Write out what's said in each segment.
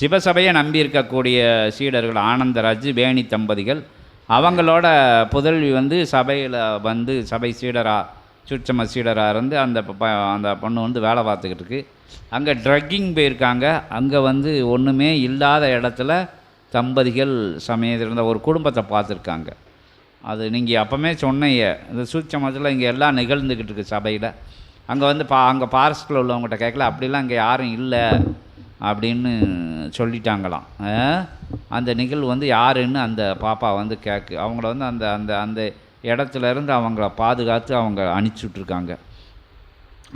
சிவசபையை நம்பி இருக்கக்கூடிய சீடர்கள் ஆனந்தராஜ் வேணி தம்பதிகள் அவங்களோட புதல்வி வந்து சபையில் வந்து சபை சீடராக சுற்றம சீடராக இருந்து அந்த ப- அந்த பொண்ணு வந்து வேலை பார்த்துக்கிட்டு இருக்கு. அங்கே ட்ரக்கிங் போயிருக்காங்க. அங்கே வந்து ஒன்றுமே இல்லாத இடத்துல தம்பதிகள் சமயத்தில் இருந்த ஒரு குடும்பத்தை பார்த்துருக்காங்க. அது நீங்கள் அப்போமே சொன்னீங்க. இந்த சூட்சமத்தில் இங்கே எல்லாம் நிகழ்ந்துக்கிட்டு இருக்கு சபையில். அங்கே வந்து பா அங்கே ஃபாரஸ்ட்டில் உள்ளவங்ககிட்ட கேட்கல அப்படிலாம் இங்கே யாரும் இல்லை அப்படின்னு சொல்லிட்டாங்களாம். அந்த நிகழ்வு வந்து யாருன்னு அந்த பாப்பா வந்து கேட்கு அவங்கள வந்து அந்த அந்த அந்த இடத்துல இருந்து அவங்கள பாதுகாத்து அவங்க அனுப்பிச்சுட்ருக்காங்க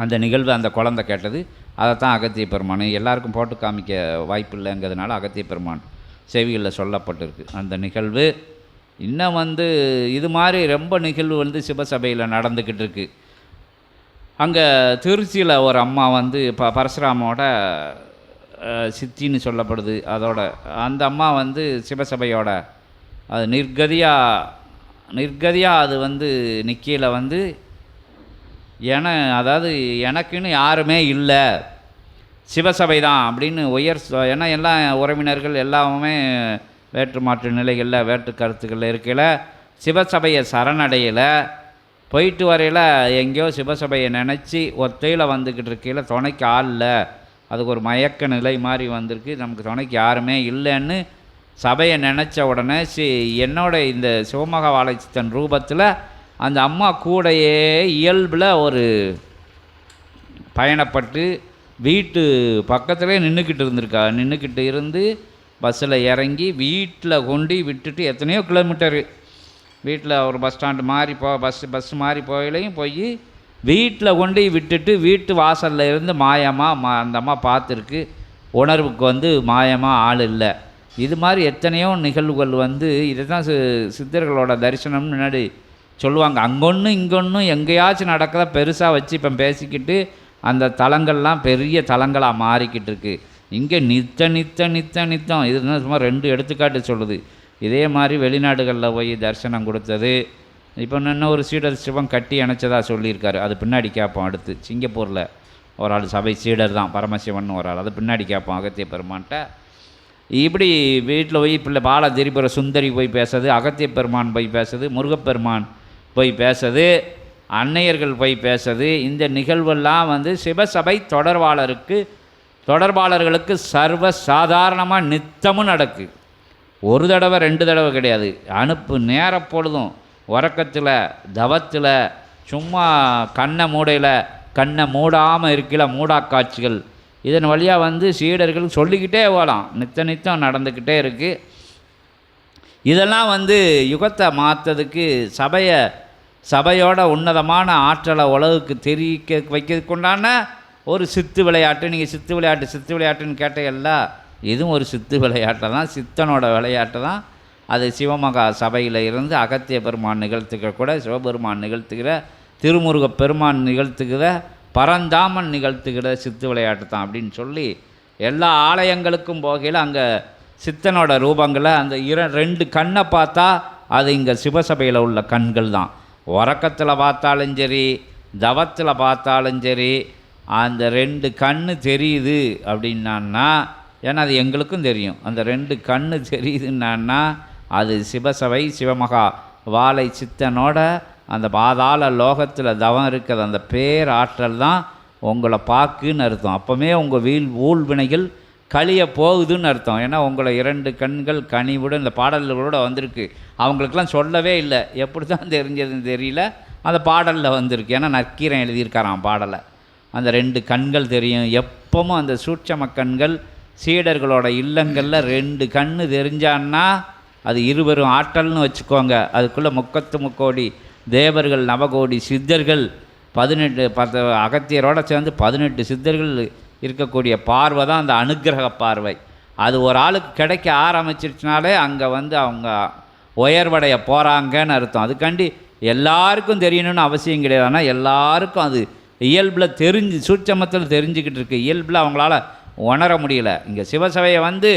அந்த நிகழ்வு அந்த குழந்தை கேட்டது. அதை தான் அகத்திய பெருமான். எல்லாருக்கும் போட்டு காமிக்க வாய்ப்பு இல்லைங்கிறதுனால அகத்திய பெருமான் செவிகளில் சொல்லப்பட்டிருக்கு. அந்த நிகழ்வு இன்னும் வந்து இது மாதிரி ரொம்ப நிகழ்வு வந்து சிவசபையில் நடந்துக்கிட்டு இருக்குது அங்கே திருச்சியில் ஒரு அம்மா வந்து இப்போ பரசுராமோட சித்தின்னு சொல்லப்படுது. அதோட அந்த அம்மா வந்து சிவசபையோட அது நிர்கதியாக நிர்கதியாக அது வந்து நிக்கையில் வந்து என அதாவது எனக்குன்னு யாருமே இல்லை. சிவசபை தான் அப்படின்னு உயர் ஏன்னா எல்லாம் உறவினர்கள் எல்லாமே வேற்று மாற்று நிலைகளில் வேற்று கருத்துக்களில் இருக்கையில் சிவசபையை சரணடையலை. போயிட்டு வரையில் எங்கேயோ சிவசபையை நினச்சி ஒத்தையில் வந்துக்கிட்டு இருக்கையில் துணைக்கு ஆள் இல்லை. அதுக்கு ஒரு மயக்க நிலை மாதிரி வந்திருக்கு. நமக்கு துணைக்கு யாருமே இல்லைன்னு சபையை நினச்ச உடனே சி என்னோட இந்த சிவமகா வாழைச்சித்தன் ரூபத்தில் அந்த அம்மா கூடையே இயல்பில் ஒரு பயணப்பட்டு வீட்டு பக்கத்துலேயே நின்றுக்கிட்டு இருந்திருக்கா. நின்றுக்கிட்டு இருந்து பஸ்ஸில் இறங்கி வீட்டில் கொண்டு விட்டுட்டு எத்தனையோ கிலோமீட்டரு. வீட்டில் ஒரு பஸ் ஸ்டாண்டு மாறி போ பஸ் பஸ் மாறி போயிலையும் போய் வீட்டில் கொண்டு விட்டுட்டு வீட்டு வாசலில் இருந்து மாயமாக மா அந்த அம்மா பார்த்துருக்கு. உணர்வுக்கு வந்து மாயமாக ஆள் இல்லை. இது மாதிரி எத்தனையோ நிகழ்வுகள் வந்து இதை தான் சி சித்தர்களோட தரிசனம்னு முன்னாடி சொல்லுவாங்க. அங்கொன்று இங்கொன்று எங்கேயாச்சும் நடக்கிறத பெருசாக வச்சு இப்போ பேசிக்கிட்டு அந்த தலங்கள்லாம் பெரிய தலங்களாக மாறிக்கிட்டு இருக்கு. இங்கே நித்த நித்த நித்த நித்தம். இது தான் சும்மா ரெண்டு எடுத்துக்காட்டு சொல்லுது. இதே மாதிரி வெளிநாடுகளில் போய் தரிசனம் கொடுத்தது. இப்போ இன்னும் ஒரு சீடர் சிவம் கட்டி அணைச்சதா சொல்லியிருக்காரு. அது பின்னாடி கேட்போம் அடுத்து. சிங்கப்பூரில் ஒரு ஆள் சபை சீடர் தான் பரமசிவன் ஒரு ஆள். அது பின்னாடி கேட்போம் அகத்திய பெருமான்கிட்ட. இப்படி வீட்டில் போய் பிள்ளை பால திரிபுர சுந்தரி போய் பேசுது அகத்திய பெருமான் போய் பேசுது முருகப்பெருமான் போய் பேசுது அன்னையர்கள் போய் பேசுறது இந்த நிகழ்வெல்லாம் வந்து சிவசபை தொடர்பாளருக்கு தொடர்பாளர்களுக்கு சர்வ சாதாரணமாக நித்தமும் நடக்கு. ஒரு தடவை ரெண்டு தடவை கிடையாது. அனுப்பு நேர பொழுதும் உறக்கத்தில் தவத்தில் சும்மா கண்ணை மூடையில் கண்ணை மூடாமல் இருக்கல மூடா காட்சிகள் இதன் வழியாக வந்து சீடர்கள் சொல்லிக்கிட்டே போகலாம் நித்த நித்தம் நடந்துக்கிட்டே இருக்குது இதெல்லாம் வந்து யுகத்தை மாற்றதுக்கு சபையை சபையோட உன்னதமான ஆற்றலை உலகுக்கு தெரிவிக்க வைக்கிறதுக்கு உண்டான ஒரு சித்து விளையாட்டு. நீங்கள் சித்து விளையாட்டு சித்து விளையாட்டுன்னு கேட்டீங்கல்ல இதுவும் ஒரு சித்து விளையாட்டை தான் சித்தனோட விளையாட்டு தான். அது சிவமகா சபையில் இருந்து அகத்திய பெருமான் நிகழ்த்துக்க கூட சிவபெருமான் நிகழ்த்துகிற திருமுருக பெருமான் நிகழ்த்துகிற பரந்தாமன் நிகழ்த்துகிற சித்து விளையாட்டு தான் அப்படின்னு சொல்லி எல்லா ஆலயங்களுக்கும் போகையில் அங்கே சித்தனோட ரூபங்களை அந்த இர ரெண்டு கண்ணை பார்த்தா அது இங்கே சிவசபையில் உள்ள கண்கள் தான் உறக்கத்தில் பார்த்தாலும் சரி தவத்தில் பார்த்தாலும் சரி அந்த ரெண்டு கண்ணு தெரியுது அப்படின்னான்னா ஏன்னா அது எங்களுக்கும் தெரியும். அந்த ரெண்டு கண்ணு தெரியுதுன்னான்னா அது சிவசபை சிவமகா. வாழை சித்தனோட அந்த பாதாள லோகத்தில் தவம் இருக்கிற அந்த பேராற்றல் தான் உங்களை பார்க்குன்னு அர்த்தம். அப்போவே உங்கள் வீல் ஊழ்வினைகள் கழிய போகுதுன்னு அர்த்தம். ஏன்னா உங்களை இரண்டு கண்கள் கனிவுடன் இந்த பாடல்களோட வந்திருக்கு. அவங்களுக்கெல்லாம் சொல்லவே இல்லை. எப்படி தான் தெரிஞ்சதுன்னு தெரியல. அந்த பாடலில் வந்திருக்கு. ஏன்னா நக்கீரன் எழுதியிருக்காராம் பாடலை. அந்த ரெண்டு கண்கள் தெரியும். எப்பவும் அந்த சூட்சம கண்கள் சீடர்களோட இல்லங்களில் ரெண்டு கண்ணு தெரிஞ்சான்னா அது இருவரும் ஆற்றல்னு வச்சுக்கோங்க. அதுக்குள்ளே முக்கத்து முக்கோடி தேவர்கள் நவகோடி சித்தர்கள் பதினெட்டு பத்து அகத்தியரோட சேர்ந்து பதினெட்டு சித்தர்கள் இருக்கக்கூடிய பார்வை தான் அந்த அனுகிரக பார்வை. அது ஒரு ஆளுக்கு கிடைக்க ஆரம்பிச்சிருச்சுனாலே அங்கே வந்து அவங்க உயர்வடைய போகிறாங்கன்னு அர்த்தம். அதுக்காண்டி எல்லாருக்கும் தெரியணும்னு அவசியம் கிடையாது. ஆனால் எல்லாருக்கும் அது இயல்பில் தெரிஞ்சு சூட்சமத்தில் தெரிஞ்சுக்கிட்டு இருக்கு. இயல்பில் அவங்களால உணர முடியல. இங்கே சிவசபையை வந்து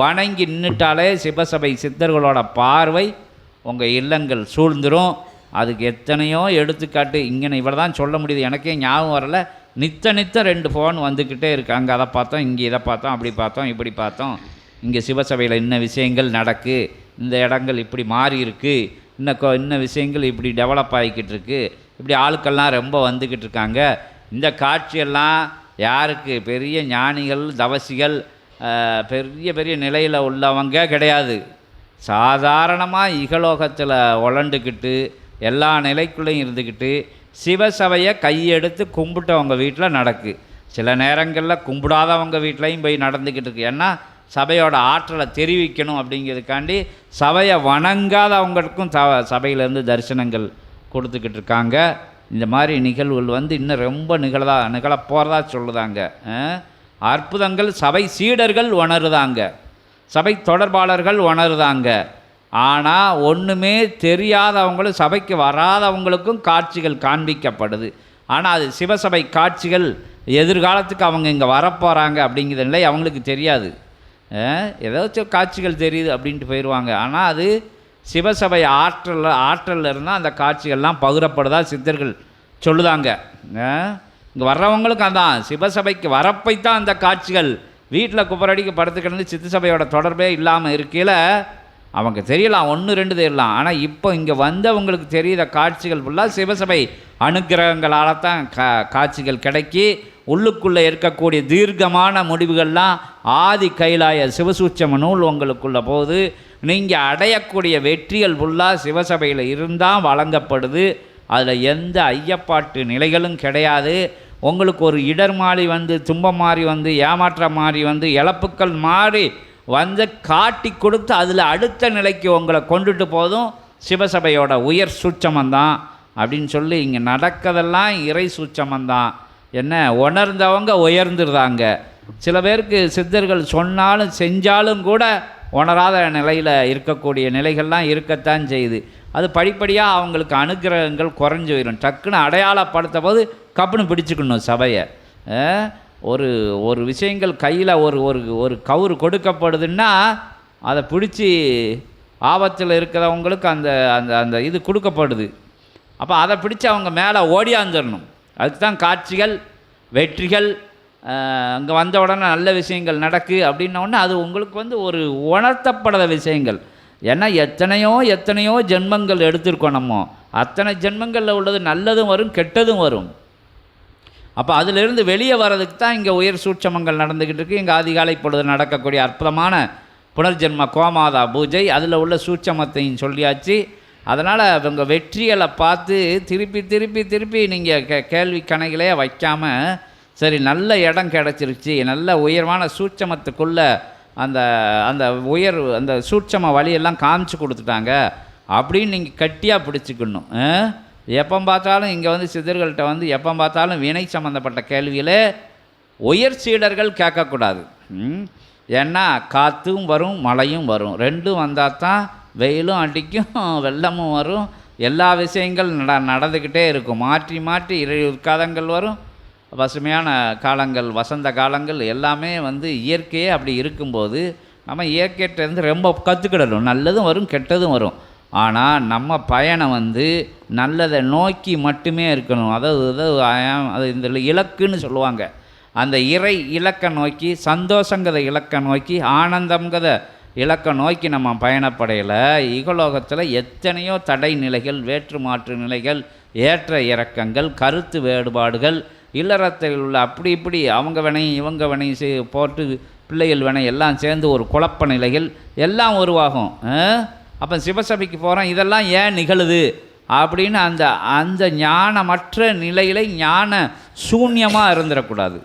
வணங்கி நின்றுட்டாலே சிவசபை சித்தர்களோட பார்வை உங்கள் இல்லங்கள் சூழ்ந்துடும் அதுக்கு எத்தனையோ எடுத்துக்காட்டு இங்கே இவ்வளோ தான் சொல்ல முடியுது. எனக்கே ஞாபகம் வரல. நித்த நித்த ரெண்டு ஃபோன் வந்துக்கிட்டே இருக்குது அங்கே அதை பார்த்தோம் இங்கே இதை பார்த்தோம் அப்படி பார்த்தோம் இப்படி பார்த்தோம். இங்கே சிவசபையில் இன்ன விஷயங்கள் நடக்கு. இந்த இடங்கள் இப்படி மாறி இருக்குது இன்ன கொ இன்ன விஷயங்கள் இப்படி டெவலப் ஆகிக்கிட்டு இருக்குது இப்படி ஆட்கள்லாம் ரொம்ப வந்துக்கிட்டு இருக்காங்க. இந்த காட்சியெல்லாம் யாருக்கு? பெரிய ஞானிகள் தவசிகள் பெரிய பெரிய நிலையில் உள்ளவங்க கிடையாது. சாதாரணமாக இகலோகத்தில் உழண்டுக்கிட்டு எல்லா நிலைக்குள்ளேயும் இருந்துக்கிட்டு சிவசபையை கையெடுத்து கும்பிட்டவங்க வீட்டில் நடக்கு. சில நேரங்களில் கும்பிடாதவங்க வீட்லேயும் போய் நடந்துக்கிட்டு இருக்கு. ஏன்னா சபையோட ஆற்றலை தெரிவிக்கணும் அப்படிங்கிறதுக்காண்டி சபையை வணங்காதவங்களுக்கும் த சபையிலேருந்து தரிசனங்கள் கொடுத்துக்கிட்டு இருக்காங்க. இந்த மாதிரி நிகழ்வுகள் வந்து இன்னும் ரொம்ப நிகழதா நிகழ போகிறதா சொல்லுதாங்க. அற்புதங்கள் சபை சீடர்கள் உணருதாங்க. சபை தொடர்பாளர்கள் உணருதாங்க. ஆனால் ஒன்றுமே தெரியாதவங்களும் சபைக்கு வராதவங்களுக்கும் காட்சிகள் காண்பிக்கப்படுது. ஆனால் அது சிவசபை காட்சிகள் எதிர்காலத்துக்கு அவங்க இங்கே வரப்போகிறாங்க அப்படிங்கிற நிலை அவங்களுக்கு தெரியாது. அஹ், ஏதாச்சும் காட்சிகள் தெரியுது அப்படின்ட்டு போயிடுவாங்க ஆனால் அது சிவசபை ஆற்றல் ஆற்றல்ல இருந்தால் அந்த காட்சிகள்லாம் பகிரப்படுதா சித்தர்கள் சொல்லுதாங்க. இங்கே வர்றவங்களுக்கு அதான் சிவசபைக்கு வரப்பைத்தான் அந்த காட்சிகள். வீட்டில் குப்பரடிக்கு படுத்து கிடந்து சித்து சபையோட தொடர்பே இல்லாமல் இருக்கையில் அவங்க தெரியலாம் ஒன்று ரெண்டு தெரியலாம். ஆனால் இப்போ இங்கே வந்தவங்களுக்கு தெரியுத காட்சிகள் ஃபுல்லாக சிவசபை அனுக்கிரகங்களால் தான் கா காட்சிகள் கிடைக்கி உள்ளுக்குள்ளே இருக்கக்கூடிய தீர்க்கமான முடிவுகள்லாம் ஆதி கைலாய சிவசூட்சம நூல் உங்களுக்குள்ள போது நீங்கள் அடையக்கூடிய வெற்றிகள் ஃபுல்லாக சிவசபையில் இருந்தால் வழங்கப்படுது. அதில் எந்த ஐயப்பாட்டு நிலைகளும் கிடையாது. உங்களுக்கு ஒரு இடர் மாறி வந்து துன்பம் மாறி வந்து ஏமாற்ற மாறி வந்து இழப்புக்கள் மாறி வந்து காட்டி கொடுத்து அதில் அடுத்த நிலைக்கு உங்களை கொண்டுட்டு போதும். சிவசபையோட உயர் சூட்சமந்தான். அப்படின்னு சொல்லி இங்கே நடக்கதெல்லாம் இறை சூட்சமந்தான். என்ன உணர்ந்தவங்க உயர்ந்துருதாங்க சில பேருக்கு சித்தர்கள் சொன்னாலும் செஞ்சாலும் கூட உணராத நிலையில் இருக்கக்கூடிய நிலைகள்லாம் இருக்கத்தான் செய்யுது. அது படிப்படியாக அவங்களுக்கு அனுக்கிரகங்கள் குறைஞ்சி போயிடும். டக்குன்னு அடையாளப்படுத்த போது கப்புன்னு பிடிச்சிக்கணும் சபையை. ஒரு ஒரு விஷயங்கள் கையில் ஒரு ஒரு ஒரு கவுறு கொடுக்கப்படுதுன்னா அதை பிடிச்சி ஆபத்தில் இருக்கிறவங்களுக்கு அந்த அந்த அந்த இது கொடுக்கப்படுது. அப்போ அதை பிடிச்சி அவங்க மேலே ஓடியாந்துடணும் அதுக்கு தான் காட்சிகள் வெற்றிகள் அங்கே வந்த உடனே நல்ல விஷயங்கள் நடக்கு அப்படின்ன உடனே அது உங்களுக்கு வந்து ஒரு உணர்த்தப்படாத விஷயங்கள். ஏன்னா எத்தனையோ எத்தனையோ ஜென்மங்கள் எடுத்திருக்கோம் நம்ம. அத்தனை ஜென்மங்களில் உள்ளது நல்லதும் வரும் கெட்டதும் வரும். அப்போ அதிலிருந்து வெளியே வர்றதுக்கு தான் இங்கே உயர் சூட்சமங்கள் நடந்துக்கிட்டு இருக்குது இங்கே அதிகாலை பொழுது நடக்கக்கூடிய அற்புதமான புனர்ஜென்ம கோமாதா பூஜை அதில் உள்ள சூட்சமத்தையும் சொல்லியாச்சு. அதனால் இவங்க வெற்றிகளை பார்த்து திருப்பி திருப்பி திருப்பி நீங்கள் கே கேள்வி கணக்கிலே வைக்காமல் சரி நல்ல இடம் கிடச்சிருச்சு நல்ல உயர்வான சூட்சமத்துக்குள்ளே அந்த அந்த உயர் அந்த சூட்சம வழியெல்லாம் காமிச்சு கொடுத்துட்டாங்க அப்படின்னு நீங்கள் கட்டியாக பிடிச்சிக்கணும். எப்போ பார்த்தாலும் இங்கே வந்து சித்தர்கள்ட்ட வந்து எப்போ பார்த்தாலும் வினை சம்மந்தப்பட்ட கேள்விகளே உயர் சீடர்கள் கேட்கக்கூடாது. ம்? ஏன்னா காற்றும் வரும் மழையும் வரும். ரெண்டும் வந்தால் தான் வெயிலும் அடிக்கும் வெள்ளமும் வரும். எல்லா விஷயங்கள் நட நடந்துக்கிட்டே இருக்கும். மாற்றி மாற்றி இறை காலங்கள் வரும். பசுமையான காலங்கள் வசந்த காலங்கள் எல்லாமே வந்து இயற்கையே அப்படி இருக்கும்போது நம்ம இயற்கையிட்டேருந்து ரொம்ப கற்றுக்கிடணும் நல்லதும் வரும் கெட்டதும் வரும். ஆனால் நம்ம பயணம் வந்து நல்லதை நோக்கி மட்டுமே இருக்கணும். அதாவது அது இந்த இலக்குன்னு சொல்லுவாங்க. அந்த இறை இலக்கை நோக்கி சந்தோஷங்கிறத இலக்கை நோக்கி ஆனந்தங்கிறத இலக்கை நோக்கி நம்ம பயணப்படையில். இகலோகத்தில் எத்தனையோ தடை நிலைகள் வேற்று மாற்று நிலைகள் ஏற்ற இறக்கங்கள் கருத்து வேறுபாடுகள் இல்லறத்தில் உள்ள அப்படி இப்படி அவங்க வினையும் இவங்க வினையும் சே போட்டு பிள்ளைகள் வினை எல்லாம் சேர்ந்து ஒரு குழப்ப நிலைகள் எல்லாம் உருவாகும். அப்போ சிவசபைக்கு போகிறோம் இதெல்லாம் ஏன் நிகழுது? அப்படின்னு அந்த அந்த ஞானமற்ற நிலையில் ஞான சூன்யமாக இருந்துடக்கூடாது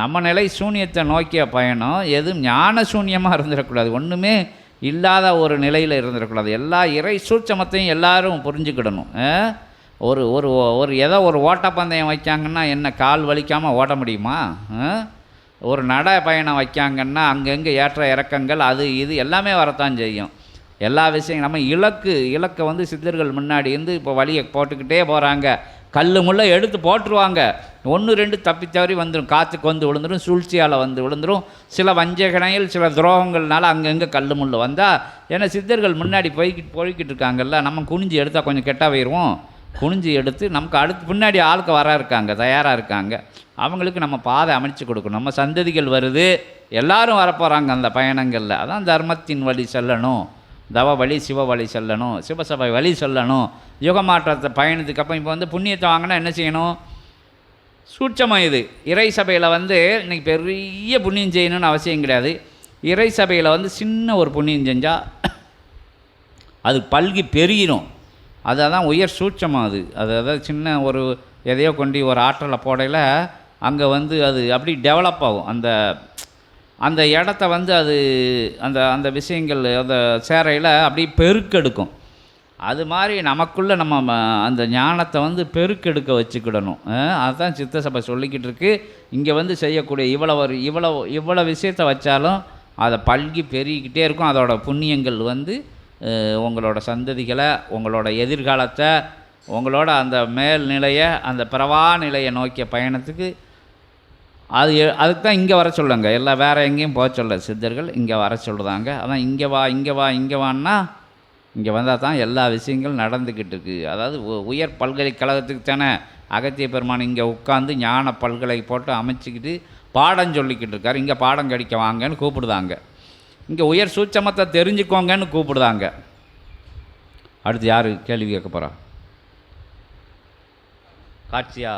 நம்ம நிலை சூன்யத்தை நோக்கிய பயணம் எதுவும் ஞான சூன்யமாக இருந்துடக்கூடாது. ஒன்றுமே இல்லாத ஒரு நிலையில் இருந்துடக்கூடாது. எல்லா இறை சூட்சமத்தையும் எல்லாரும் புரிஞ்சுக்கிடணும். ஒரு ஒரு ஒரு ஏதோ ஒரு ஓட்டப்பந்தயம் வைக்காங்கன்னா என்ன கால் வலிக்காமல் ஓட முடியுமா? ஒரு நட பயணம் வைக்காங்கன்னா அங்கங்கே ஏற்ற இறக்கங்கள் அது இது எல்லாமே வரத்தான் செய்யும். எல்லா விஷயம் நம்ம இலக்கு இலக்கை வந்து சித்தர்கள் முன்னாடி இருந்து இப்போ வழியை போட்டுக்கிட்டே போகிறாங்க கல் முள்ள எடுத்து போட்டுருவாங்க. ஒன்று ரெண்டு தப்பி தவறி வந்துடும் காற்றுக்கு வந்து விழுந்துடும் சூழ்ச்சியால் வந்து விழுந்துடும் சில வஞ்சகணைகள் சில துரோகங்கள்னால அங்கங்கே கல் முள் வந்தால் ஏன்னா சித்தர்கள் முன்னாடி போய்கிட்டு போய்கிட்டு இருக்காங்கல்ல நம்ம குனிஞ்சு எடுத்தால் கொஞ்சம் கெட்டா போயிடுவோம் குனிஞ்சு எடுத்து நமக்கு அடுத்து பின்னாடி ஆளுக்கு வர இருக்காங்க தயாராக இருக்காங்க. அவங்களுக்கு நம்ம பாதை அமைச்சு கொடுக்கணும். நம்ம சந்ததிகள் வருது எல்லாரும் வரப்போகிறாங்க அந்த பயணங்களில். அதான் தர்மத்தின் வழி செல்லணும். தவ வழி சிவ வழி செல்லணும். சிவசபை வழி செல்லணும். யுக மாற்றத்தை பயணத்துக்கு அப்புறம் இப்போ வந்து புண்ணியத்தை வாங்கினா என்ன செய்யணும்? சூட்சமாக இது. இறை சபையில் வந்து இன்னைக்கு பெரிய புண்ணியம் செய்யணும்னு அவசியம் கிடையாது. இறை சபையில் வந்து சின்ன ஒரு புண்ணியம் செஞ்சால் அது பல்கி பெருகிடும் அதுதான் உயர் சூட்சமாக அது. அது அதாவது சின்ன ஒரு எதையோ கொண்டு ஒரு ஆற்றலை போடையில் அங்கே வந்து அது அப்படி டெவலப் ஆகும். அந்த அந்த இடத்த வந்து அது அந்த அந்த விஷயங்கள் அந்த சேரையில் அப்படி பெருக்கெடுக்கும். அது மாதிரி நமக்குள்ளே நம்ம ம- அந்த ஞானத்தை வந்து பெருக்கெடுக்க வச்சுக்கிடணும். அதுதான் சித்த சபை சொல்லிக்கிட்டு இருக்கு. இங்கே வந்து செய்யக்கூடிய இவ்வளோ ஒரு இவ்வளோ இவ்வளோ விஷயத்தை வச்சாலும் அதை பல்கி பெருகிக்கிட்டே இருக்கும். அதோட புண்ணியங்கள் வந்து உங்களோட சந்ததிகளை உங்களோட எதிர்காலத்தை உங்களோட அந்த மேல்நிலையை அந்த பிரவா நிலையை நோக்கிய பயணத்துக்கு அது எ- அதுக்கு தான் இங்கே வர சொல்லுங்க. எல்லாம் வேறு எங்கேயும் போக சொல்ல. சித்தர்கள் இங்கே வர சொல்லுதாங்க அதான் இங்கே வா இங்கே வா இங்கே வான்னா இங்கே வந்தால் தான் எல்லா விஷயங்களும் நடந்துக்கிட்டு இருக்கு அதாவது உ- உயர் பல்கலைக்கழகத்துக்கு தானே அகத்திய பெருமான் இங்கே உட்காந்து ஞான பல்கலை போட்டு அமைச்சிக்கிட்டு பாடம் சொல்லிக்கிட்டு இருக்கார். இங்கே பாடம் கடிக்க வாங்கன்னு கூப்பிடுதாங்க. இங்கே உயர் சூட்சமத்தை தெரிஞ்சுக்கோங்கன்னு கூப்பிடுதாங்க. அடுத்து யார் கேள்வி கேட்க போகிறா காட்சியா?